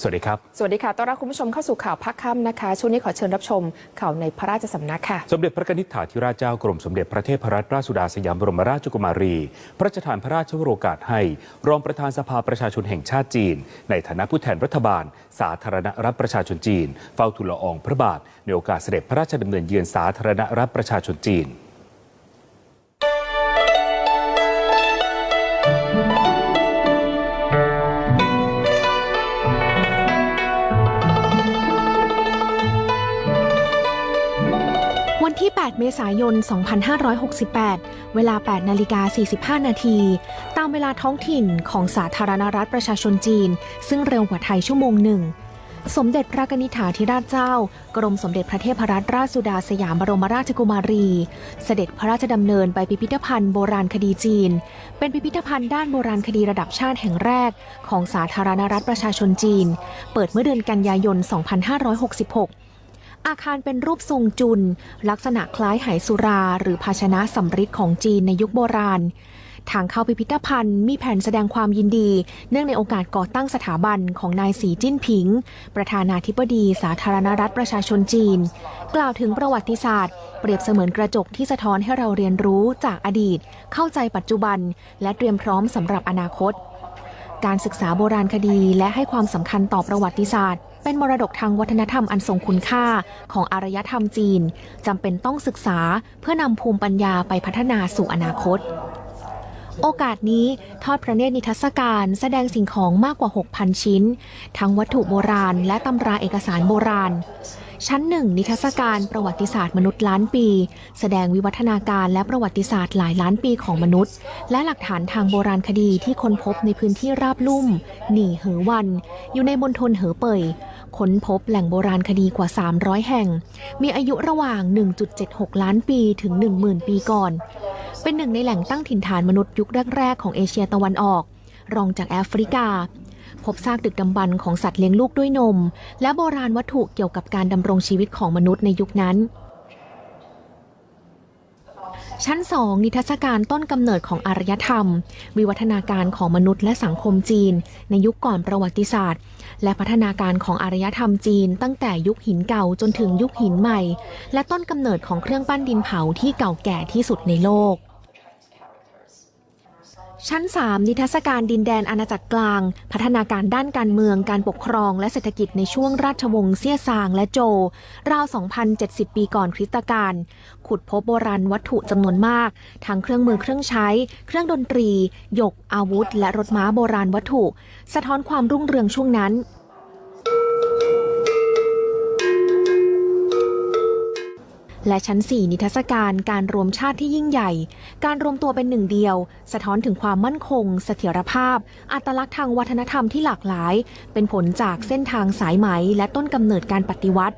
สวัสดีครับ สวัสดีค่ะ ต้อนรับคุณผู้ชมเข้าสู่ข่าวพักค่ำนะคะ ช่วงนี้ขอเชิญรับชมข่าวในพระราชสำนักค่ะ สมเด็จพระนิธิถาธิราชเจ้ากรมสมเด็จพระเทพรัตนราชสุดาสยามบรมราชกุมารี พระราชทานพระราชวโรกาสให้ รองประธานสภาประชาชนแห่งชาติจีน ในฐานะผู้แทนรัฐบาล สาธารณรัฐประชาชนจีน เฝ้าทูลละอองพระบาท ในโอกาสเสด็จพระราชดำเนินเยือนสาธารณรัฐประชาชนจีน 8 เมษายน 2568 เวลา 8 นาฬิกา 45 นาที ตามเวลาท้องถิ่นของสาธารณรัฐประชาชนจีน ซึ่งเร็วกว่าไทยชั่วโมงหนึ่ง สมเด็จพระนิษฐาธิราชเจ้า กรมสมเด็จพระเทพรัตนราชสุดาสยามบรมราชกุมารี เสด็จพระราชดำเนินไปพิพิธภัณฑ์โบราณคดีจีน เป็นพิพิธภัณฑ์ด้านโบราณคดีระดับชาติแห่งแรก ของสาธารณรัฐประชาชนจีน เปิดเมื่อเดือนกันยายน 2566 อาคารเป็นรูปทรงจุลลักษณะคล้ายไหสุราหรือภาชนะสำริดของจีนในยุคโบราณ ทางเข้าพิพิธภัณฑ์มีแผ่นแสดงความยินดี เนื่องในโอกาสก่อตั้งสถาบันของนายสีจิ้นผิง ประธานาธิบดีสาธารณรัฐประชาชนจีน กล่าวถึงประวัติศาสตร์ เปรียบเสมือนกระจกที่สะท้อนให้เราเรียนรู้จากอดีต เข้าใจปัจจุบัน และเตรียมพร้อมสำหรับอนาคตการศึกษาโบราณคดีและให้ความสำคัญต่อประวัติศาสตร์ เป็นมรดกทางวัฒนธรรมอันทรงคุณค่าของอารยธรรมจีนจำเป็นต้องศึกษาเพื่อนำภูมิปัญญาไปพัฒนาสู่อนาคต โอกาสนี้ทอดพระเนตรนิทรรศการแสดงสิ่งของมากกว่า 6,000 ชิ้น ทั้งวัตถุโบราณ และตำราเอกสารโบราณ ชั้นหนึ่งนิทรรศการประวัติศาสตร์มนุษย์ล้านปี แสดงวิวัฒนาการและประวัติศาสตร์หลายล้านปีของมนุษย์ และหลักฐานทางโบราณคดีที่ค้นพบในพื้นที่ราบลุ่ม หนี่เหอวัน อยู่ในมณฑลเหอเป่ย ค้นพบแหล่งโบราณคดีกว่า 300 แห่ง มีอายุระหว่าง 1.76 ล้านปีถึง 10,000 ปีก่อน เป็นหนึ่งในแหล่งตั้งถิ่นฐานมนุษย์ยุคแรก ๆ ของเอเชียตะวันออก รองจากแอฟริกา พบซากดึกดำบรรพ์ของสัตว์เลี้ยงลูกด้วยนม และโบราณวัตถุเกี่ยวกับการดำรงชีวิตของมนุษย์ในยุคนั้น ชั้น 2 นิทรรศการต้นกำเนิดของอารยธรรม วิวัฒนาการของมนุษย์และสังคมจีน ในยุคก่อนประวัติศาสตร์ และพัฒนาการของอารยธรรมจีน ตั้งแต่ยุคหินเก่าจนถึงยุคหินใหม่ และต้นกำเนิดของเครื่องปั้นดินเผาที่เก่าแก่ที่สุดในโลก ชั้น 3 นิทรรศการดินแดนอาณาจักรกลาง พัฒนาการด้านการเมืองการปกครองและเศรษฐกิจในช่วงราชวงศ์เซี่ยซางและโจวราว 2,070 ปีก่อนคริสตกาลขุดพบโบราณวัตถุจำนวนมาก ทั้งเครื่องมือเครื่องใช้ เครื่องดนตรี หยก อาวุธ และรถม้าโบราณวัตถุ สะท้อนความรุ่งเรืองช่วงนั้น และชั้น 4 นิทรรศการการรวมชาติที่ยิ่งใหญ่ การรวมตัวเป็นหนึ่งเดียว สะท้อนถึงความมั่นคง เสถียรภาพ อัตลักษณ์ทางวัฒนธรรมที่หลากหลาย เป็นผลจากเส้นทางสายไหม และต้นกำเนิดการปฏิวัติ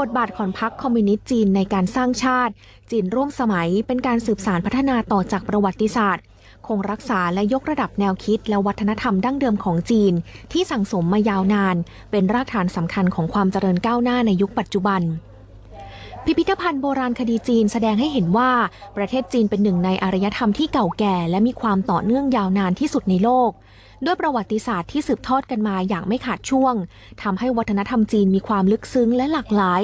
บทบาทของพรรคคอมมิวนิสต์จีนในการสร้างชาติ จีนร่วมสมัย เป็นการสืบสารพัฒนาต่อจากประวัติศาสตร์คงรักษาและยกระดับแนวคิดและวัฒนธรรมดั้งเดิมของจีน ที่สั่งสมมายาวนาน เป็นรากฐานสำคัญของความเจริญก้าวหน้าในยุคปัจจุบัน พิพิธภัณฑ์โบราณคดีจีนแสดงให้เห็นว่า ประเทศจีนเป็นหนึ่งในอารยธรรมที่เก่าแก่ และมีความต่อเนื่องยาวนานที่สุดในโลก ด้วยประวัติศาสตร์ที่สืบทอดกันมาอย่างไม่ขาดช่วงทำให้วัฒนธรรมจีนมีความลึกซึ้งและหลากหลาย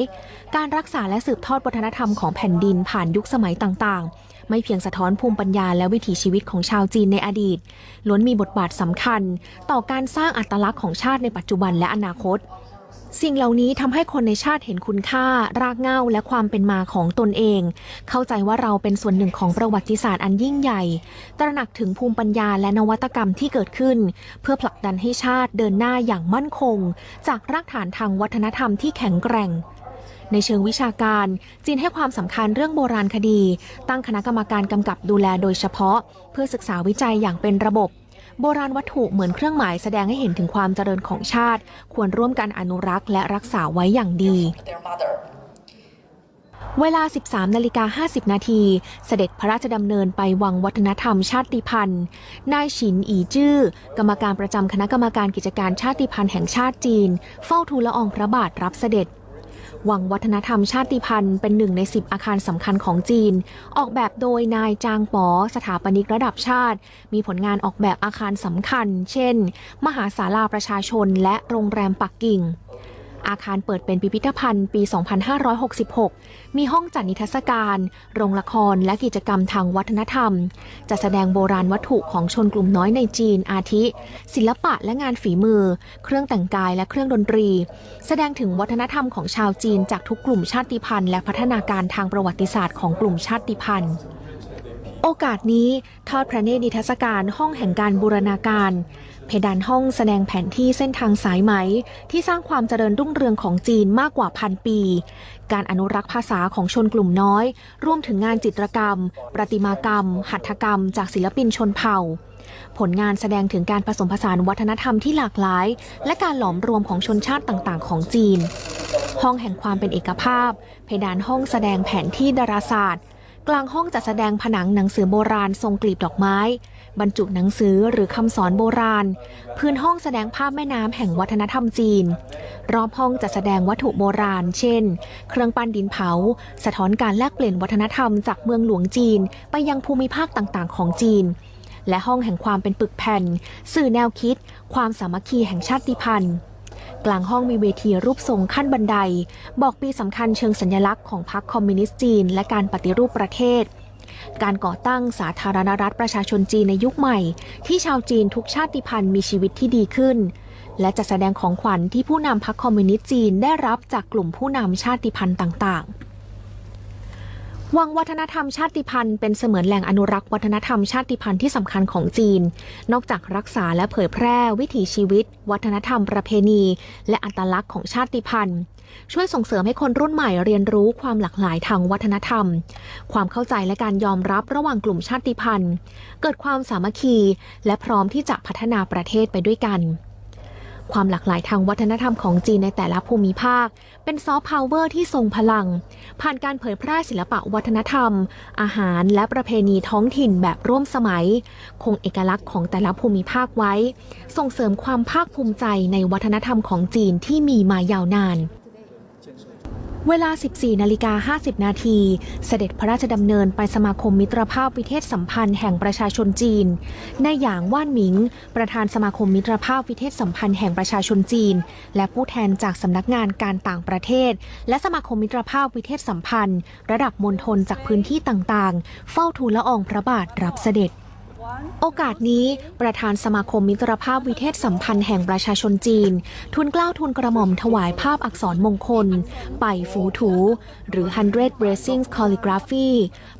การรักษาและสืบทอดวัฒนธรรมของแผ่นดินผ่านยุคสมัยต่างๆ ไม่เพียงสะท้อนภูมิปัญญาและวิถีชีวิตของชาวจีนในอดีตล้วนมีบทบาทสำคัญ ต่อการสร้างอัตลักษณ์ของชาติในปัจจุบันและอนาคต สิ่งเหล่านี้ทำให้คนในชาติเห็นคุณค่า รากเหง้าและความเป็นมาของตนเอง เข้าใจว่าเราเป็นส่วนหนึ่งของประวัติศาสตร์อันยิ่งใหญ่ ตระหนักถึงภูมิปัญญาและนวัตกรรมที่เกิดขึ้น เพื่อผลักดันให้ชาติเดินหน้าอย่างมั่นคง จากรากฐานทางวัฒนธรรมที่แข็งแกร่งในเชิงวิชาการ จีนให้ความสำคัญเรื่องโบราณคดี ตั้งคณะกรรมการกำกับดูแลโดยเฉพาะ เพื่อศึกษาวิจัยอย่างเป็นระบบ โบราณวัตถุเหมือนเครื่องหมายแสดงให้เห็นถึงความเจริญของชาติ ควรร่วมกันอนุรักษ์และรักษาไว้อย่างดี เวลา 13นาฬิกา50 นาที เสด็จพระราชดำเนินไปวังวัฒนธรรมชาติพันธุ์ นายฉินอีจื้อ กรรมการประจำคณะกรรมการกิจการชาติพันธุ์แห่งชาติจีน เฝ้าทูลละอองพระบาทรับเสด็จ วังวัฒนธรรมชาติพันธุ์เป็นหนึ่งในสิบอาคารสำคัญของจีน ออกแบบโดยนายจางป๋อสถาปนิกระดับชาติ มีผลงานออกแบบอาคารสำคัญ เช่น มหาศาลาประชาชนและโรงแรมปักกิ่ง อาคารเปิดเป็นพิพิธภัณฑ์ปี 2566 มีห้องจัดนิทรรศการ โรงละครและกิจกรรมทางวัฒนธรรมจะแสดงโบราณวัตถุของชนกลุ่มน้อยในจีนอาทิ ศิลปะและงานฝีมือ เครื่องแต่งกายและเครื่องดนตรี แสดงถึงวัฒนธรรมของชาวจีนจากทุกกลุ่มชาติพันธุ์และพัฒนาการทางประวัติศาสตร์ของกลุ่มชาติพันธุ์ โอกาสนี้ทอดพระเนตรนิทรรศการห้องแห่งการบูรณาการ เพดานห้องแสดงแผนที่เส้นทางสายไหม ที่สร้างความเจริญรุ่งเรืองของจีนมากกว่าพันปี การอนุรักษ์ภาษาของชนกลุ่มน้อย รวมถึงงานจิตรกรรม ประติมากรรม หัตถกรรม จากศิลปินชนเผ่า ผลงานแสดงถึงการผสมผสานวัฒนธรรมที่หลากหลาย และการหลอมรวมของชนชาติต่าง ๆ ของจีน ห้องแห่งความเป็นเอกภาพ เพดานห้องแสดงแผนที่ดาราศาสตร์ กลางห้องจัดแสดงผนังหนังสือโบราณทรงกลีบดอกไม้ บรรจุหนังสือหรือคำสอนโบราณ พื้นห้องแสดงภาพแม่น้ำแห่งวัฒนธรรมจีน รอบห้องจัดแสดงวัตถุโบราณ เช่น เครื่องปั้นดินเผา สะท้อนการแลกเปลี่ยนวัฒนธรรมจากเมืองหลวงจีน ไปยังภูมิภาคต่างๆ ของจีน และห้องแห่งความเป็นปึกแผ่น สื่อแนวคิด ความสามัคคีแห่งชาติพันธุ์ กลางห้องมีเวทีรูปทรงขั้นบันได บอกปีสำคัญเชิงสัญลักษณ์ของพรรคคอมมิวนิสต์จีน และการปฏิรูปประเทศ การก่อตั้งสาธารณรัฐประชาชนจีนในยุคใหม่ ที่ชาวจีนทุกชาติพันธุ์มีชีวิตที่ดีขึ้น และจะแสดงของขวัญที่ผู้นำพรรคคอมมิวนิสต์จีนได้รับจากกลุ่มผู้นำชาติพันธุ์ต่างๆ วังวัฒนธรรมชาติพันธุ์เป็นเสมือนแหล่งอนุรักษ์วัฒนธรรมชาติพันธุ์ที่สำคัญของจีน นอกจากรักษาและเผยแพร่วิถีชีวิต วัฒนธรรมประเพณี และอัตลักษณ์ของชาติพันธุ์ ช่วยส่งเสริมให้คนรุ่นใหม่เรียนรู้ความหลากหลายทางวัฒนธรรม ความเข้าใจและการยอมรับระหว่างกลุ่มชาติพันธุ์ เกิดความสามัคคี และพร้อมที่จะพัฒนาประเทศไปด้วยกัน ความหลากหลายทางวัฒนธรรมของจีนในแต่ละภูมิภาค เป็นซอฟต์พาวเวอร์ที่ทรงพลัง ผ่านการเผยแพร่ศิลปะวัฒนธรรม อาหารและประเพณีท้องถิ่นแบบร่วมสมัย คงเอกลักษณ์ของแต่ละภูมิภาคไว้ ส่งเสริมความภาคภูมิใจในวัฒนธรรมของจีนที่มีมายาวนาน เวลา 14 นาฬิกา 50 นาที เสด็จพระราชดำเนินไปสมาคมมิตรภาพวิเทศสัมพันธ์แห่งประชาชนจีน นายหยางว่านหมิง ประธานสมาคมมิตรภาพวิเทศสัมพันธ์แห่งประชาชนจีน และผู้แทนจากสำนักงานการต่างประเทศ และสมาคมมิตรภาพวิเทศสัมพันธ์ ระดับมณฑลจากพื้นที่ต่างๆ เฝ้าทูลละอองพระบาทรับเสด็จ โอกาสนี้ประธานสมาคมมิตรภาพวิเทศสัมพันธ์แห่งประชาชนจีน ทุนกล้าวทุนกระหม่อมถวายภาพอักษรมงคล ไปฝูถู หรือ 100 Blessings Calligraphy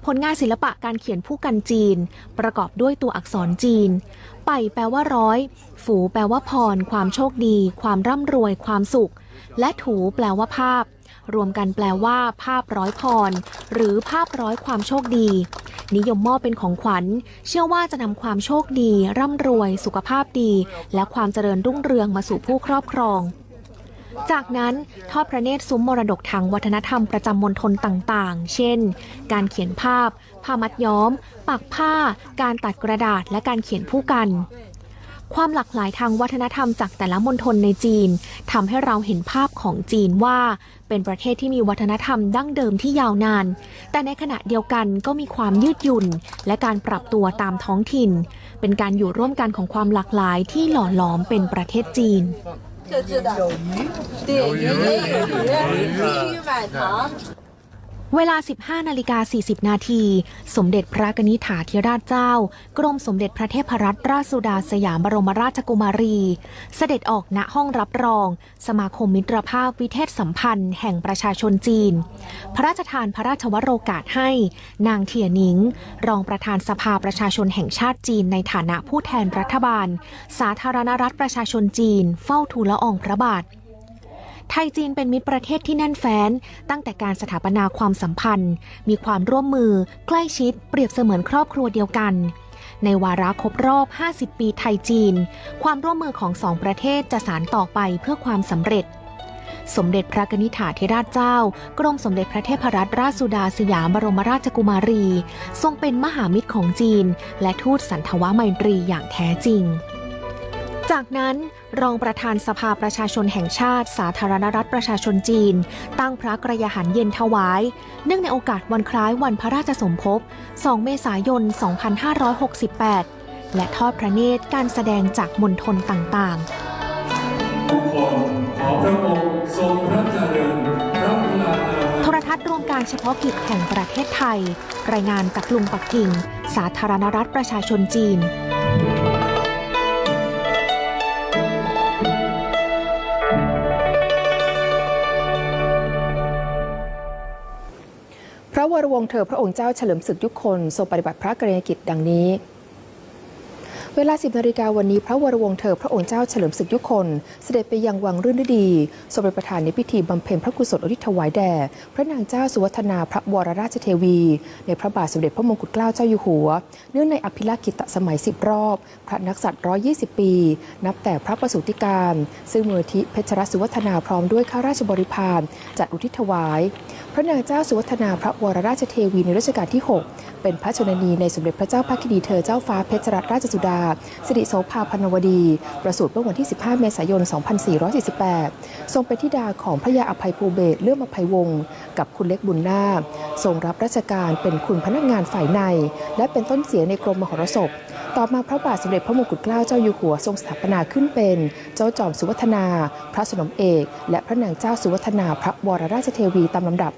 ผลงานศิลปะการเขียนผู้กันจีน ประกอบด้วยตัวอักษรจีน ไปแปลว่าร้อย ฝูแปลว่าพร ความโชคดี ความร่ำรวย ความสุข และถูแปลว่าภาพ รวมกันแปลว่า ภาพร้อยพร หรือภาพร้อยความโชคดี นิยมมอบเป็นของขวัญ เชื่อว่าจะนำความโชคดี ร่ำรวย สุขภาพดี และความเจริญรุ่งเรืองมาสู่ผู้ครอบครองจากนั้นทอดพระเนตรซุ้มมรดกทางวัฒนธรรมประจำมณฑลต่างๆ เช่น การเขียนภาพ ผ้ามัดย้อม ปักผ้า การตัดกระดาษ และการเขียนผู้กัน ความหลากหลายทางวัฒนธรรมจากแต่ละมณฑลในจีนทำให้เราเห็นภาพของจีนว่า เป็นประเทศที่มีวัฒนธรรมดั้งเดิมที่ยาวนาน แต่ในขณะเดียวกันก็มีความยืดหยุ่น และการปรับตัวตามท้องถิ่น เป็นการอยู่ร่วมกันของความหลากหลายที่หล่อหลอมเป็นประเทศจีน 这知道。对，爷爷有余，鱼鱼满堂。 เวลา 15 นาฬิกา 40 นาที สมเด็จพระกนิษฐาธิราชเจ้า กรมสมเด็จพระเทพรัตนราชสุดาสยามบรมราชกุมารี เสด็จออกณห้องรับรอง สมาคมมิตรภาพวิเทศสัมพันธ์ แห่งประชาชนจีน พระราชทานพระราชวโรกาสให้ นางเทียนิง รองประธานสภาประชาชนแห่งชาติจีนในฐานะผู้แทนรัฐบาล สาธารณรัฐประชาชนจีน เฝ้าทูลละอองพระบาท ไทยจีนเป็นมิตรประเทศที่แน่นแฟ้น ตั้งแต่การสถาปนาความสัมพันธ์ มีความร่วมมือ ใกล้ชิด เปรียบเสมือนครอบครัวเดียวกัน ในวาระครบรอบ 50 ปีไทยจีน ความร่วมมือของสองประเทศจะสานต่อไปเพื่อความสำเร็จ สมเด็จพระกนิษฐาธิราชเจ้า กรมสมเด็จพระเทพรัตนราชสุดาสยามบรมราชกุมารี ทรงเป็นมหามิตรของจีน และทูตสันทวไมตรีอย่างแท้จริง จากนั้นรองประธานสภาประชาชนแห่งชาติ สาธารณรัฐประชาชนจีน ตั้งพระกระยาหารเย็นถวาย เนื่องในโอกาสวันคล้ายวันพระราชสมภพ 2 เมษายน 2568 และทอดพระเนตรการแสดงจากมณฑลต่างๆ ทุกคนขอพระองค์ทรงพระเจริญพระพลานามัยโทรทัศน์รวมการเฉพาะกิจแห่งประเทศไทย รายงานจากกรุงปักกิ่ง สาธารณรัฐประชาชนจีน วรวงเธอพระองค์เจ้าเฉลิมศึกยุคนทรงปฏิบัติพระกรณียกิจดังนี้ เวลา 10นาฬิกาวันนี้พระวรวงศ์เธอพระองค์เจ้าเฉลิมศึกยุคน เสด็จไปยังวังรื่นฤดีทรงเป็นประธานในพิธีบำเพ็ญพระกุศลอุทิศถวายแด่ พระนางเจ้าสุวัฒนาพระวรราชเทวี ในพระบาทสมเด็จพระมงกุฎเกล้าเจ้าอยู่หัว เนื่องในอภิลักษิตสมัย 10 รอบ พระนักษัตริย์ 120 ปี นับแต่พระประสูติการ ซึ่งมูลที่เพชรรัตน์สุวัฒนาพร้อมด้วยข้าราชบริพารจัดอุทิศถวาย พระนางเจ้าสุวัฒนาพระวรราชเทวีในรัชกาลที่ 6 เป็นพระชนนีในสมเด็จพระเจ้าพักคินีเธอเจ้าฟ้าเพชรรัตนราชสุดา สิริโสภาพนวดี ประสูติเมื่อวันที่ 15 เมษายน 2448 ทรงเป็นธิดาของพระยาอภัยภูเบศเลื่อมอภัยวงศ์กับคุณเล็กบุญนาคทรงรับราชการเป็นคุณพนักงานฝ่ายใน และเป็นต้นเสียงในกรมมหรสพต่อมาพระบาทสมเด็จพระมงกุฎเกล้าเจ้าอยู่หัวทรงสถาปนาขึ้นเป็น เจ้าจอมสุวัฒนา พระสนมเอก และพระนางเจ้าสุวัฒนาพระวรราชเทวีตามลำดับ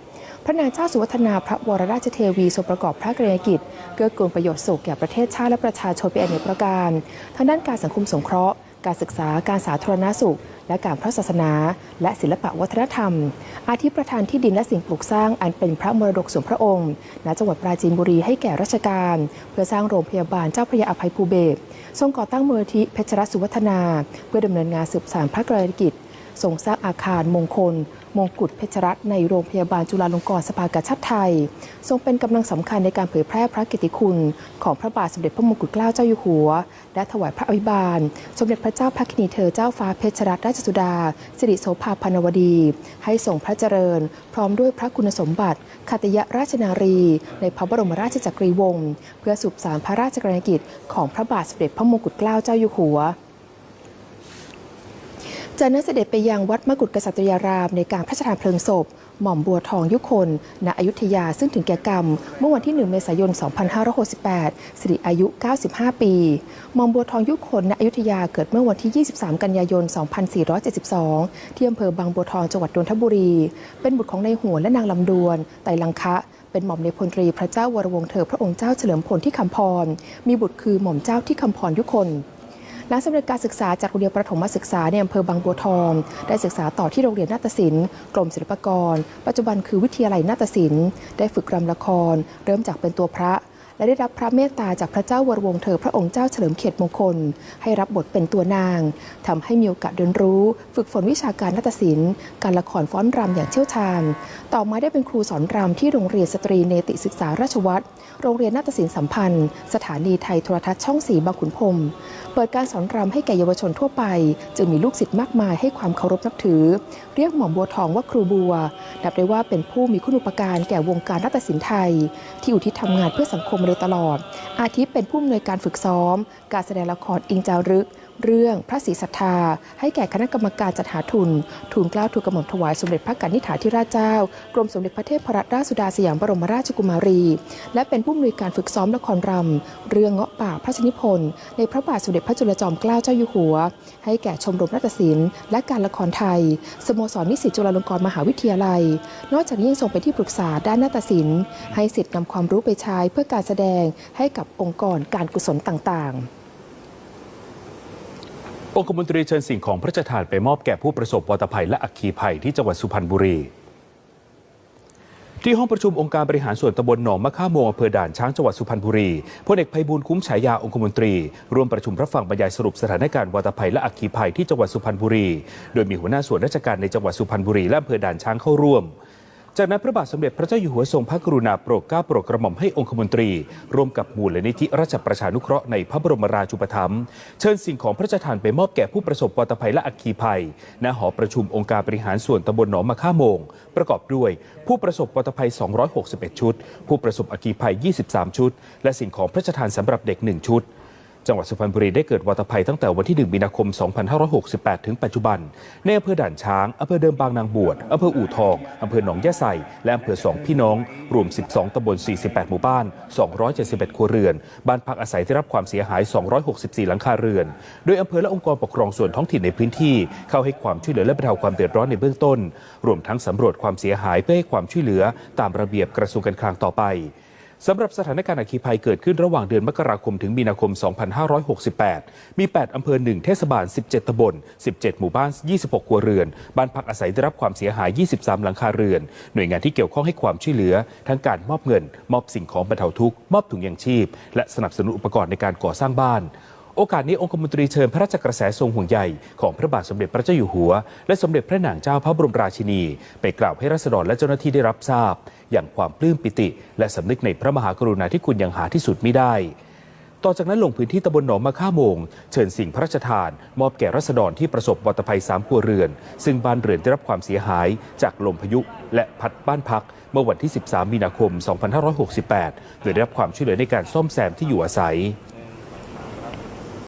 ระนางเจ้าสุวัฒนาพระวรราชเทวีทรงประกอบพระกรณียกิจ เกื้อกูลประโยชน์สุขแก่ประเทศชาติและประชาชนเป็นอเนกประการทางด้านการสังคมสงเคราะห์ การศึกษาการสาธารณสุข และการพระศาสนา และศิลปวัฒนธรรม อาทิประธานที่ดินและสิ่งปลูกสร้างอันเป็นพระมรดกส่วนพระองค์ณจังหวัดปราจีนบุรีให้แก่ราชการ เพื่อสร้างโรงพยาบาลเจ้าพระยาอภัยภูเบศทรงก่อตั้งมูลนิธิเพชรรัตน์สุวัฒนา เพื่อดำเนินงานสืบสานพระกรณียกิจ ทรงสร้างอาคารมงคล มงกุฎเพชรรัตน์ในโรงพยาบาลจุฬาลงกรณ์สภากาชาติไทย ทรงเป็นกำลังสำคัญในการเผยแพร่พระกิตติคุณ ของพระบาทสมเด็จพระมงกุฎเกล้าเจ้าอยู่หัว และถวายพระอภิบาล สมเด็จพระเจ้าพักคินีเธอเจ้าฟ้าเพชรรัตนราชสุดา สิริโสภาพันวดี ให้ทรงพระเจริญ พร้อมด้วยพระคุณสมบัติขัตยราชนารี ในพระบรมราชจักรีวงศ์เพื่อสืบสานพระราชกรณียกิจของพระบาทสมเด็จพระมงกุฎเกล้าเจ้าอยู่หัว จากนั้นเสด็จไปยังวัดมกุฎกษัตริยารามในการพระราชทานเพลิงศพ หม่อมบัวทองยุคนณอยุธยาซึ่งถึงแก่กรรม เมื่อวันที่ 1 เมษายน 2568 สิริอายุ 95 ปี หม่อมบัวทองยุคนณอยุธยาเกิดเมื่อวันที่ 23 กันยายน 2472 ที่อำเภอบางบัวทองจังหวัดนนทบุรี เป็นบุตรของนายหัวและนางลำดวน ไตรลังคะเป็นหม่อมในพลตรีพระเจ้าวรวงเธอพระองค์เจ้าเฉลิมพลที่คำพร มีบุตรคือหม่อมเจ้าที่คำพรยุคน หลังสำเร็จการศึกษาจากโรงเรียนประถมศึกษาในอำเภอบางบัวทอง ได้ศึกษาต่อที่โรงเรียนนาฏศิลป์กรมศิลปากร ปัจจุบันคือวิทยาลัยนาฏศิลป์ ได้ฝึกรำละคร เริ่มจากเป็นตัวพระ และได้รับพระเมตตาจากพระเจ้าวรวงเธอพระองค์เจ้าเฉลิมเกียรติมงคล ให้รับบทเป็นตัวนางทำให้มีโอกาสเรียนรู้ ฝึกฝนวิชาการนาฏศิลป์ การละครฟ้อนรำอย่างเชี่ยวชาญ ต่อมาได้เป็นครูสอนรำที่โรงเรียนสตรีเนติศึกษาราชวัตรโรงเรียนนาฏศิลป์สัมพันธ์ สถานีไทยโทรทัศน์ช่องสีบางขุนพรมเปิดการสอนรำให้แก่เยาวชนทั่วไป จึงมีลูกศิษย์มากมายให้ความเคารพนับถือ เรียกหม่อมบัวทองว่าครูบัวนับได้ว่าเป็นผู้มีคุณอุปการแก่วงการนาฏศิลป์ไทย ที่อุทิศทำงานเพื่อสังคมโดยตลอด อาทิเป็นผู้อำนวยการฝึกซ้อม การแสดงละครอิงจารึก เรื่องพระศรีศรัทธา ให้แก่คณะกรรมการจัดหาทุน ทุนกล้าวทุนกระหม่อมถวายสมเด็จพระกนิษฐาธิราชเจ้า กรมสมเด็จพระเทพรัตนราชสุดาสยามบรมราชกุมารี และเป็นผู้อำนวยการฝึกซ้อมละครรำ เรื่องเงาะป่าพระชนิพนธ์ในพระบาทสมเด็จพระจุลจอมเกล้าเจ้าอยู่หัว ให้แก่ชมรมนาฏศิลป์และการละครไทย สโมสรนิสิตจุฬาลงกรณ์มหาวิทยาลัย นอกจากนี้ยังทรงเป็นที่ปรึกษาด้านนาฏศิลป์ให้สิทธิ์นำความรู้ไปใช้เพื่อการแสดงให้กับองค์กรการกุศลต่างๆ องคมนตรีเชิญสิ่งของพระราชทานไปมอบแก่ผู้ประสบวาตภัยและอัคคีภัยที่จังหวัดสุพรรณบุรี ที่ห้องประชุมองค์การบริหารส่วนตำบลหนองมะข่าโมงอำเภอด่านช้างจังหวัดสุพรรณบุรีพลเอกไพบูลย์คุ้มฉายาองคมนตรี ร่วมประชุมรับฟังบรรยายสรุปสถานการณ์วาตภัยและอัคคีภัยที่จังหวัดสุพรรณบุรี โดยมีหัวหน้าส่วนราชการในจังหวัดสุพรรณบุรีและอำเภอด่านช้างเข้าร่วม จากนั้นพระบาทสมเด็จพระเจ้าอยู่หัวทรงพระกรุณาโปรดเกล้าโปรดกระหม่อมให้องคมนตรี ร่วมกับมูลนิธิราชประชานุเคราะห์ในพระบรมราชูปถัมภ์เชิญสิ่งของพระราชทานไปมอบแก่ผู้ประสบวาตภัยและอัคคีภัย ณ หอประชุมองค์การบริหารส่วนตำบลหนองมะข่าโมง ประกอบด้วย ผู้ประสบวาตภัย 261 ชุด ผู้ประสบอัคคีภัย 23 ชุด และสิ่งของพระราชทานสำหรับเด็ก 1 ชุด จังหวัดสุพรรณบุรีได้เกิดวาตภัยตั้งแต่วันที่ 1 มีนาคม 2568 ถึงปัจจุบัน ในอำเภอด่านช้าง อำเภอเดิมบางนางบวช อำเภออู่ทอง อำเภอหนองยะไซและอำเภอสองพี่น้อง รวม 12 ตำบล 48 หมู่บ้าน 271 ครัวเรือน บ้านพักอาศัยได้รับความเสียหาย 264 หลังคาเรือน โดยอำเภอและองค์กรปกครองส่วนท้องถิ่นในพื้นที่ เข้าให้ความช่วยเหลือและบรรเทาความเดือดร้อนในเบื้องต้น รวมทั้งสำรวจความเสียหายเพื่อให้ความช่วยเหลือ ตามระเบียบกระทรวงการคลังต่อไป สำหรับสถานการณ์อัคคีภัยเกิดขึ้นระหว่างเดือนมกราคมถึงมีนาคม 2568 มี 8 อำเภอ 1 เทศบาล 17 ตำบล 17 หมู่บ้าน 26 ครัวเรือน บ้านพักอาศัยได้รับความเสียหาย 23 หลังคาเรือน หน่วยงานที่เกี่ยวข้องให้ความช่วยเหลือ ทั้งการมอบเงิน มอบสิ่งของบรรเทาทุกข์ มอบถุงยางชีพ และสนับสนุนอุปกรณ์ในการก่อสร้างบ้าน โอกาสนี้องคมนตรีเชิญพระราชกระแสทรงห่วงใยของพระบาทสมเด็จพระเจ้าอยู่หัว และสมเด็จพระนางเจ้าพระบรมราชินี ไปกล่าวให้รัษฎรและเจ้าหน้าที่ได้รับทราบ อย่างความปลื้มปิติ และสำนึกในพระมหากรุณาธิคุณอย่างหาที่สุดไมิได้ต่อจากนั้นลงพื้นที่ตำบลหนองมะค่าโมง เชิญสิ่งพระราชทาน มอบแก่รัษฎรที่ประสบวัตภัยสามครัวเรือน ซึ่งบ้านเรือนได้รับความเสียหาย จากลมพายุ และพัดบ้านพัก เมื่อวันที่ 13 มีนาคม 2568 โดยได้รับความช่วยเหลือในการซ่อมแซมที่อยู่อาศัย